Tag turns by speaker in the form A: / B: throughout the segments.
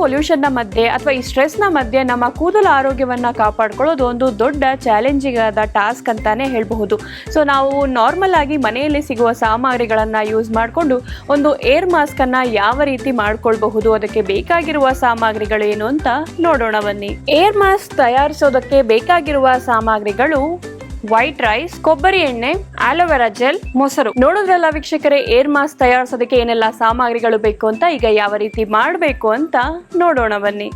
A: ಪೊಲ್ಯೂಷನ್ನ ಮಧ್ಯೆ ಅಥವಾ ಈ ಸ್ಟ್ರೆಸ್ನ ಮಧ್ಯೆ ನಮ್ಮ ಕೂದಲ ಆರೋಗ್ಯವನ್ನ ಕಾಪಾಡ್ಕೊಳ್ಳೋದು ಒಂದು ದೊಡ್ಡ ಚಾಲೆಂಜಿಂಗ್ ಆದ ಟಾಸ್ಕ್ ಅಂತಾನೆ ಹೇಳಬಹುದು. ಸೊ ನಾವು ನಾರ್ಮಲ್ ಆಗಿ ಮನೆಯಲ್ಲಿ ಸಿಗುವ ಸಾಮಗ್ರಿಗಳನ್ನು ಯೂಸ್ ಮಾಡಿಕೊಂಡು ಒಂದು ಏರ್ ಮಾಸ್ಕ್ ಅನ್ನ ಯಾವ ರೀತಿ ಮಾಡ್ಕೊಳ್ಬಹುದು, ಅದಕ್ಕೆ ಬೇಕಾಗಿರುವ ಸಾಮಗ್ರಿಗಳು ಏನು ಅಂತ ನೋಡೋಣ ಬನ್ನಿ. ಏರ್ ಮಾಸ್ಕ್ ತಯಾರಿಸೋದಕ್ಕೆ ಬೇಕಾಗಿರುವ ಸಾಮಗ್ರಿಗಳು ವೈಟ್ ರೈಸ್, ಕೊಬ್ಬರಿ ಎಣ್ಣೆ, ಆಲೋವೆರಾ ಜೆಲ್, ಮೊಸರು. ನೋಡಿದ್ರಲ್ಲ ವೀಕ್ಷಕರೇ, ಏರ್ ಮಾಸ್ಕ್ ತಯಾರಿಸೋದಕ್ಕೆ ಏನೆಲ್ಲ ಸಾಮಗ್ರಿಗಳು ಬೇಕು ಅಂತ ಈಗ ಯಾವ ರೀತಿ ಮಾಡಬೇಕು ಅಂತ ನೋಡೋಣ ಬನ್ನಿ.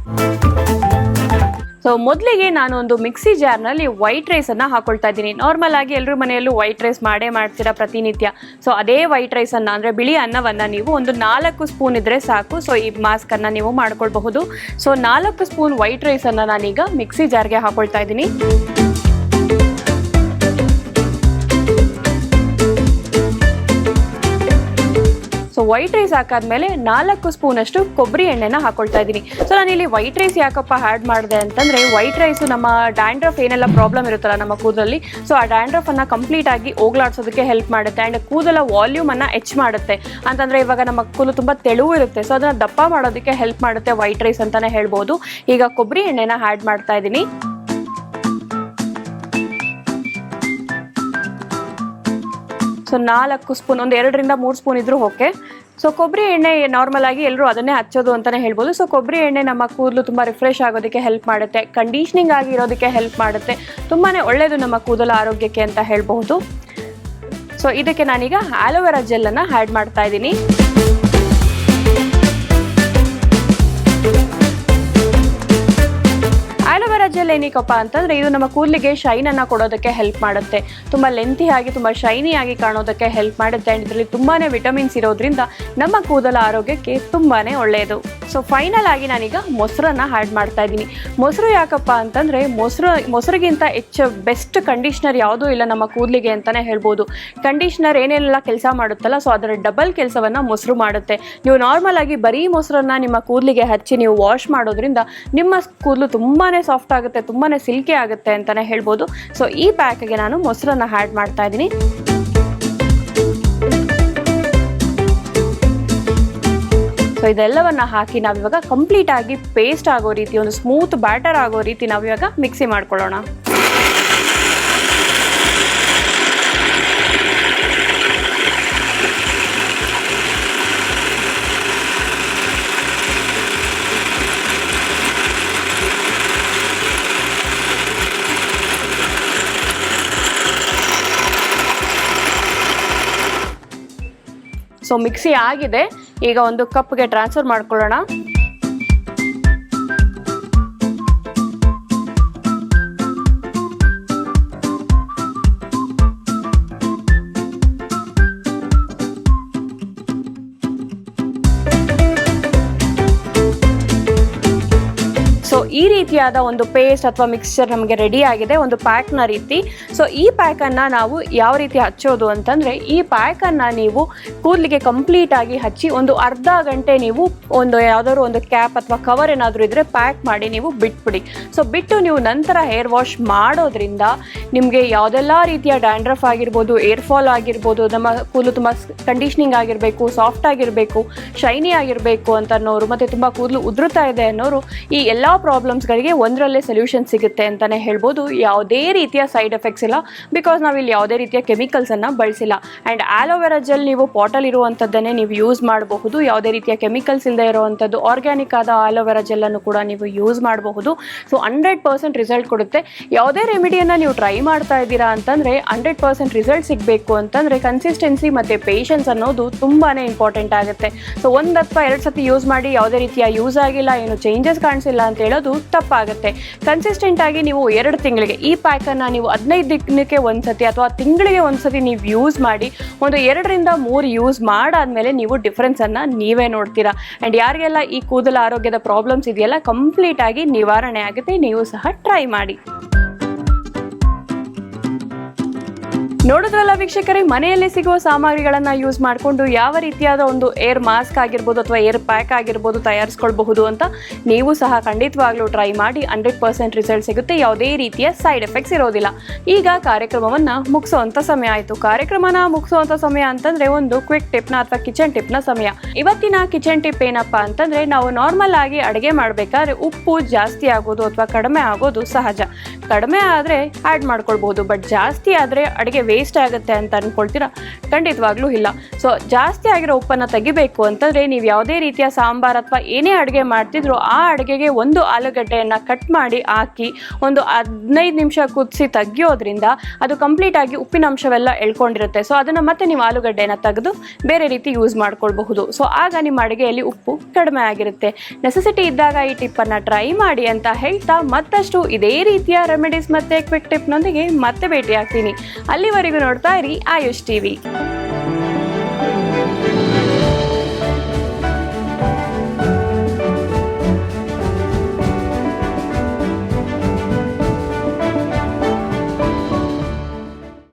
A: ಸೊ ಮೊದಲಿಗೆ ನಾನು ಒಂದು ಮಿಕ್ಸಿ ಜಾರ್ನಲ್ಲಿ ವೈಟ್ ರೈಸನ್ನು ಹಾಕೊಳ್ತಾ ಇದ್ದೀನಿ. ನಾರ್ಮಲ್ ಆಗಿ ಎಲ್ಲರೂ ಮನೆಯಲ್ಲೂ ವೈಟ್ ರೈಸ್ ಮಾಡೇ ಮಾಡ್ತೀರಾ ಪ್ರತಿನಿತ್ಯ. ಸೊ ಅದೇ ವೈಟ್ ರೈಸನ್ನು ಅಂದರೆ ಬಿಳಿ ಅನ್ನವನ್ನು ನೀವು ಒಂದು ನಾಲ್ಕು ಸ್ಪೂನ್ ಇದ್ದರೆ ಸಾಕು. ಸೊ ಈ ಮಾಸ್ಕನ್ನು ನೀವು ಮಾಡ್ಕೊಳ್ಬಹುದು. ಸೊ ನಾಲ್ಕು ಸ್ಪೂನ್ ವೈಟ್ ರೈಸನ್ನು ನಾನೀಗ ಮಿಕ್ಸಿ ಜಾರ್ಗೆ ಹಾಕೊಳ್ತಾ ಇದ್ದೀನಿ. ವೈಟ್ ರೈಸ್ ಹಾಕಾದ್ಮೇಲೆ ನಾಲ್ಕು ಸ್ಪೂನ್ ಅಷ್ಟು ಕೊಬ್ಬರಿ ಎಣ್ಣೆನ ಹಾಕೊಳ್ತಾ ಇದ್ದೀನಿ. ಸೊ ನಾನು ಇಲ್ಲಿ ವೈಟ್ ರೈಸ್ ಯಾಕಪ್ಪ ಆ್ಯಡ್ ಮಾಡಿದೆ ಅಂತಂದ್ರೆ ವೈಟ್ ರೈಸ್ ನಮ್ಮ ಡ್ಯಾಂಡ್ರಫ್ ಏನೆಲ್ಲ ಪ್ರಾಬ್ಲಮ್ ಇರುತ್ತಲ್ಲ ನಮ್ಮ ಕೂದಲಲ್ಲಿ ಸೊ ಆ ಡ್ಯಾಂಡ್ರಫ್ ಅನ್ನ ಕಂಪ್ಲೀಟ್ ಆಗಿ ಹೋಗ್ಲಾಡ್ಸೋದಕ್ಕೆ ಹೆಲ್ಪ್ ಮಾಡುತ್ತೆ. ಅಂಡ್ ಕೂದಲ ವಾಲ್ಯೂಮನ್ನು ಹೆಚ್ಚ್ ಮಾಡುತ್ತೆ. ಅಂತಂದ್ರೆ ಇವಾಗ ನಮ್ಮ ಕೂದಲು ತುಂಬಾ ತೆಳುವು ಇರುತ್ತೆ ಸೊ ಅದನ್ನ ದಪ್ಪ ಮಾಡೋದಕ್ಕೆ ಹೆಲ್ಪ್ ಮಾಡುತ್ತೆ ವೈಟ್ ರೈಸ್ ಅಂತಾನೆ ಹೇಳ್ಬೋದು. ಈಗ ಕೊಬ್ಬರಿ ಎಣ್ಣೆನ ಆ್ಯಡ್ ಮಾಡ್ತಾ ಇದ್ದೀನಿ. ಸೊ ನಾಲ್ಕು ಸ್ಪೂನ್, ಒಂದು ಎರಡರಿಂದ ಮೂರು ಸ್ಪೂನ್ ಇದ್ರೂ ಓಕೆ. ಸೊ ಕೊಬ್ಬರಿ ಎಣ್ಣೆ ನಾರ್ಮಲ್ ಆಗಿ ಎಲ್ಲರೂ ಅದನ್ನೇ ಹಚ್ಚೋದು ಅಂತಲೇ ಹೇಳ್ಬೋದು. ಸೊ ಕೊಬ್ಬರಿ ಎಣ್ಣೆ ನಮ್ಮ ಕೂದಲು ತುಂಬ ರಿಫ್ರೆಶ್ ಆಗೋದಕ್ಕೆ ಹೆಲ್ಪ್ ಮಾಡುತ್ತೆ ಕಂಡೀಷ್ನಿಂಗ್ ಆಗಿರೋದಕ್ಕೆ ಹೆಲ್ಪ್ ಮಾಡುತ್ತೆ ತುಂಬಾ ಒಳ್ಳೆಯದು ನಮ್ಮ ಕೂದಲ ಆರೋಗ್ಯಕ್ಕೆ ಅಂತ ಹೇಳ್ಬಹುದು. ಸೊ ಇದಕ್ಕೆ ನಾನೀಗ ಆಲೋವೆರಾ ಜೆಲ್ಲನ್ನು ಆ್ಯಡ್ ಮಾಡ್ತಾ ಇದ್ದೀನಿ. ಜೆಲ್ ಏನಕ್ಕಪ್ಪ ಅಂತಂದ್ರೆ ಇದು ನಮ್ಮ ಕೂದಲಿಗೆ ಶೈನ್ ಅನ್ನ ಕೊಡೋದಕ್ಕೆ ಹೆಲ್ಪ್ ಮಾಡುತ್ತೆ. ತುಂಬಾ ಲೆಂತಿ ಆಗಿ, ತುಂಬಾ ಶೈನಿ ಆಗಿ ಕಾಣೋದಕ್ಕೆ ಹೆಲ್ಪ್ ಮಾಡುತ್ತೆ ಅಂಡ್ ಇದರಲ್ಲಿ ತುಂಬಾನೇ ವಿಟಮಿನ್ಸ್ ಇರೋದ್ರಿಂದ ನಮ್ಮ ಕೂದಲ ಆರೋಗ್ಯಕ್ಕೆ ತುಂಬಾನೇ ಒಳ್ಳೆಯದು ಸೊ ಫೈನಲ್ ಆಗಿ ನಾನೀಗ ಮೊಸರನ್ನ ಆ್ಯಡ್ ಮಾಡ್ತಾ ಇದ್ದೀನಿ. ಮೊಸರು ಯಾಕಪ್ಪ ಅಂತಂದ್ರೆ ಮೊಸರು, ಮೊಸರಿಗಿಂತ ಹೆಚ್ಚು ಬೆಸ್ಟ್ ಕಂಡೀಷ್ನರ್ ಯಾವುದೂ ಇಲ್ಲ ನಮ್ಮ ಕೂದಲಿಗೆ ಅಂತಾನೆ ಹೇಳ್ಬೋದು. ಕಂಡೀಷ್ನರ್ ಏನೇನೆಲ್ಲ ಕೆಲಸ ಮಾಡುತ್ತಲ್ಲ ಸೊ ಅದರ ಡಬಲ್ ಕೆಲಸವನ್ನ ಮೊಸರು ಮಾಡುತ್ತೆ. ನೀವು ನಾರ್ಮಲ್ ಆಗಿ ಬರೀ ಮೊಸರನ್ನ ನಿಮ್ಮ ಕೂದಲಿಗೆ ಹಚ್ಚಿ ನೀವು ವಾಶ್ ಮಾಡೋದ್ರಿಂದ ನಿಮ್ಮ ಕೂದಲು ತುಂಬಾನೇ ಸಾಫ್ಟ್ ಆಗುತ್ತೆ. ತುಂಬಾನೇ ಸಿಲ್ಕಿ ಆಗುತ್ತೆ ಅಂತಾನೆ ಹೇಳ್ಬೋದು. ಸೊ ಈ ಪ್ಯಾಕ್ಗೆ ನಾನು ಮೊಸರನ್ನ ಆ್ಯಡ್ ಮಾಡ್ತಾ ಇದ್ದೀನಿ. ಸೊ ಇದೆಲ್ಲವನ್ನ ಹಾಕಿ ನಾವಿವಾಗ ಕಂಪ್ಲೀಟ್ ಆಗಿ ಪೇಸ್ಟ್ ಆಗೋ ರೀತಿ, ಒಂದು ಸ್ಮೂತ್ ಬ್ಯಾಟರ್ ಆಗೋ ರೀತಿ ನಾವಿವಾಗ ಮಿಕ್ಸಿ ಮಾಡ್ಕೊಳ್ಳೋಣ. ಸೊ ಮಿಕ್ಸಿ ಆಗಿದೆ. ಈಗ ಒಂದು ಕಪ್ಗೆ ಟ್ರಾನ್ಸ್ಫರ್ ಮಾಡ್ಕೊಳ್ಳೋಣ. ಈ ರೀತಿಯಾದ ಒಂದು ಪೇಸ್ಟ್ ಅಥವಾ ಮಿಕ್ಸ್ಚರ್ ನಮಗೆ ರೆಡಿ ಆಗಿದೆ, ಒಂದು ಪ್ಯಾಕ್ನ ರೀತಿ. ಸೊ ಈ ಪ್ಯಾಕನ್ನು ನಾವು ಯಾವ ರೀತಿ ಹಚ್ಚೋದು ಅಂತಂದರೆ, ಈ ಪ್ಯಾಕನ್ನು ನೀವು ಕೂದಲಿಗೆ ಕಂಪ್ಲೀಟ್ ಆಗಿ ಹಚ್ಚಿ ಒಂದು ಅರ್ಧ ಗಂಟೆ ನೀವು ಒಂದು ಯಾವುದಾದ್ರು ಒಂದು ಕ್ಯಾಪ್ ಅಥವಾ ಕವರ್ ಏನಾದರೂ ಇದ್ದರೆ ಪ್ಯಾಕ್ ಮಾಡಿ ನೀವು ಬಿಟ್ಬಿಡಿ. ಸೊ ಬಿಟ್ಟು ನೀವು ನಂತರ ಹೇರ್ ವಾಶ್ ಮಾಡೋದ್ರಿಂದ ನಿಮಗೆ ಯಾವುದೆಲ್ಲ ರೀತಿಯ ಡ್ಯಾಂಡ್ರಫ್ ಆಗಿರ್ಬೋದು ಏರ್ ಫಾಲ್ ಆಗಿರ್ಬೋದು, ನಮ್ಮ ಕೂದಲು ತುಂಬ ಕಂಡೀಷ್ನಿಂಗ್ ಆಗಿರಬೇಕು ಸಾಫ್ಟ್ ಆಗಿರಬೇಕು ಶೈನಿ ಆಗಿರಬೇಕು ಅಂತ ಅನ್ನೋರು, ಮತ್ತು ತುಂಬ ಕೂದಲು ಉದುರುತ್ತಾ ಇದೆ ಅನ್ನೋರು ಈ ಎಲ್ಲ ಪ್ರಾಬ್ಲಮ್ಸ್ಗಳಿಗೆ ಒಂದರಲ್ಲೇ ಸೊಲ್ಯೂಷನ್ ಸಿಗುತ್ತೆ ಅಂತಲೇ ಹೇಳ್ಬೋದು. ಯಾವುದೇ ರೀತಿಯ ಸೈಡ್ ಎಫೆಕ್ಟ್ಸ್ ಇಲ್ಲ. ಬಿಕಾಸ್ ನಾವು ಇಲ್ಲಿ ಯಾವುದೇ ರೀತಿಯ ಕೆಮಿಕಲ್ಸನ್ನು ಬಳಸಿಲ್ಲ. ಆ್ಯಂಡ್ ಆಲೋವೆರಾ ಜೆಲ್ ನೀವು ಪಾಟಲ್ ಇರುವಂಥದ್ದನ್ನೇ ನೀವು ಯೂಸ್ ಮಾಡಬಹುದು. ಯಾವುದೇ ರೀತಿಯ ಕೆಮಿಕಲ್ಸ್ ಇಲ್ಲದೆ ಇರುವಂಥದ್ದು ಆರ್ಗ್ಯಾನಿಕ್ ಆದ ಆಲೋವೆರಾ ಜೆಲ್ಲನ್ನು ಕೂಡ ನೀವು ಯೂಸ್ ಮಾಡಬಹುದು. ಸೊ ಹಂಡ್ರೆಡ್ ಪರ್ಸೆಂಟ್ ರಿಸಲ್ಟ್ ಕೊಡುತ್ತೆ. ಯಾವುದೇ ರೆಮಿಡಿಯನ್ನು ನೀವು ಟ್ರೈ ಮಾಡ್ತಾ ಇದ್ದೀರಾ ಅಂತಂದರೆ ಹಂಡ್ರೆಡ್ ಪರ್ಸೆಂಟ್ ರಿಸಲ್ಟ್ ಸಿಗಬೇಕು ಅಂತಂದರೆ ಕನ್ಸಿಸ್ಟೆನ್ಸಿ ಮತ್ತು ಪೇಷನ್ಸ್ ಅನ್ನೋದು ತುಂಬಾ ಇಂಪಾರ್ಟೆಂಟ್ ಆಗುತ್ತೆ. ಸೊ ಒಂದು ಅಥವಾ ಎರಡು ಸತಿ ಯೂಸ್ ಮಾಡಿ, ಯಾವುದೇ ರೀತಿಯ ಯೂಸ್ ಆಗಿಲ್ಲ, ಏನು ಚೇಂಜಸ್ ಕಾಣಿಸಿಲ್ಲ ಅಂತ ಹೇಳೋದು ತಪ್ಪಾಗುತ್ತೆ. ಕನ್ಸಿಸ್ಟೆಂಟ್ ಆಗಿ ನೀವು ಎರಡು ತಿಂಗಳಿಗೆ, ಈ ಪ್ಯಾಕನ್ನು ನೀವು ಹದಿನೈದು ದಿನಕ್ಕೆ ಒಂದ್ಸತಿ ಅಥವಾ ತಿಂಗಳಿಗೆ ಒಂದ್ಸತಿ ನೀವು ಯೂಸ್ ಮಾಡಿ, ಒಂದು ಎರಡರಿಂದ ಮೂರು ಯೂಸ್ ಮಾಡಾದ್ಮೇಲೆ ನೀವು ಡಿಫ್ರೆನ್ಸನ್ನು ನೀವೇ ನೋಡ್ತೀರಾ. ಆ್ಯಂಡ್ ಯಾರಿಗೆಲ್ಲ ಈ ಕೂದಲ ಆರೋಗ್ಯದ ಪ್ರಾಬ್ಲಮ್ಸ್ ಇದೆಯಲ್ಲ ಕಂಪ್ಲೀಟ್ ಆಗಿ ನಿವಾರಣೆ ಆಗುತ್ತೆ, ನೀವು ಸಹ ಟ್ರೈ ಮಾಡಿ. ನೋಡಿದ್ರಲ್ಲ ವೀಕ್ಷಕರೇ, ಮನೆಯಲ್ಲಿ ಸಿಗುವ ಸಾಮಗ್ರಿಗಳನ್ನ ಯೂಸ್ ಮಾಡಿಕೊಂಡು ಯಾವ ರೀತಿಯಾದ ಒಂದು ಏರ್ ಮಾಸ್ಕ್ ಆಗಿರ್ಬೋದು ಅಥವಾ ಏರ್ ಪ್ಯಾಕ್ ಆಗಿರ್ಬೋದು ತಯಾರಿಸ್ಕೊಳ್ಬಹುದು ಅಂತ ನೀವು ಸಹ ಖಂಡಿತವಾಗ್ಲೂ ಟ್ರೈ ಮಾಡಿ ಹಂಡ್ರೆಡ್ ಪರ್ಸೆಂಟ್ ರಿಸಲ್ಟ್ ಸಿಗುತ್ತೆ. ಯಾವುದೇ ರೀತಿಯ ಸೈಡ್ ಎಫೆಕ್ಟ್ಸ್ ಇರೋದಿಲ್ಲ. ಈಗ ಕಾರ್ಯಕ್ರಮವನ್ನ ಮುಗಿಸುವಂಥ ಸಮಯ ಆಯಿತು. ಕಾರ್ಯಕ್ರಮನ ಮುಗಿಸುವಂಥ ಸಮಯ ಅಂತಂದ್ರೆ ಒಂದು ಕ್ವಿಕ್ ಟಿಪ್ನ ಅಥವಾ ಕಿಚನ್ ಟಿಪ್ನ ಸಮಯ. ಇವತ್ತಿನ ಕಿಚನ್ ಟಿಪ್ ಏನಪ್ಪಾ ಅಂತಂದ್ರೆ, ನಾವು ನಾರ್ಮಲ್ ಆಗಿ ಅಡುಗೆ ಮಾಡಬೇಕಾದ್ರೆ ಉಪ್ಪು ಜಾಸ್ತಿ ಆಗೋದು ಅಥವಾ ಕಡಿಮೆ ಆಗೋದು ಸಹಜ. ಕಡಿಮೆ ಆದರೆ ಆ್ಯಡ್ ಮಾಡ್ಕೊಳ್ಬಹುದು. ಬಟ್ ಜಾಸ್ತಿ ಆದರೆ ಅಡುಗೆ ವೇಸ್ಟ್ ಆಗುತ್ತೆ ಅಂತ ಅನ್ಕೊಳ್ತೀರಾ? ಖಂಡಿತವಾಗ್ಲೂ ಇಲ್ಲ. ಸೊ ಜಾಸ್ತಿ ಆಗಿರೋ ಉಪ್ಪನ್ನು ತೆಗಿಬೇಕು ಅಂತಂದರೆ ನೀವು ಯಾವುದೇ ರೀತಿಯ ಸಾಂಬಾರ್ ಅಥವಾ ಏನೇ ಅಡುಗೆ ಮಾಡ್ತಿದ್ರು ಆ ಅಡುಗೆಗೆ ಒಂದು ಆಲೂಗಡ್ಡೆಯನ್ನು ಕಟ್ ಮಾಡಿ ಹಾಕಿ ಒಂದು ಹದಿನೈದು ನಿಮಿಷ ಕುದಿಸಿ ತೆಗಿಯೋದ್ರಿಂದ ಅದು ಕಂಪ್ಲೀಟ್ ಆಗಿ ಉಪ್ಪಿನ ಅಂಶವೆಲ್ಲ ಎಳ್ಕೊಂಡಿರುತ್ತೆ. ಸೊ ಅದನ್ನು ಮತ್ತೆ ನೀವು ಆಲೂಗಡ್ಡೆನ ತೆಗೆದು ಬೇರೆ ರೀತಿ ಯೂಸ್ ಮಾಡ್ಕೊಳ್ಬಹುದು. ಸೊ ಆಗ ನಿಮ್ಮ ಅಡುಗೆಯಲ್ಲಿ ಉಪ್ಪು ಕಡಿಮೆ ಆಗಿರುತ್ತೆ. ನೆಸೆಸಿಟಿ ಇದ್ದಾಗ ಈ ಟಿಪ್ಪನ್ನು ಟ್ರೈ ಮಾಡಿ ಅಂತ ಹೇಳ್ತಾ ಮತ್ತಷ್ಟು ಇದೇ ರೀತಿಯ ರೆಮಿಡೀಸ್ ಮತ್ತು ಕ್ವಿಕ್ ಟಿಪ್ನೊಂದಿಗೆ ಮತ್ತೆ ಭೇಟಿ ಆಗ್ತೀನಿ ಅಲ್ಲಿವರೆಗೂ ನೋಡ್ತಾ ಇರಿ ಆಯುಷ್ ಟಿವಿ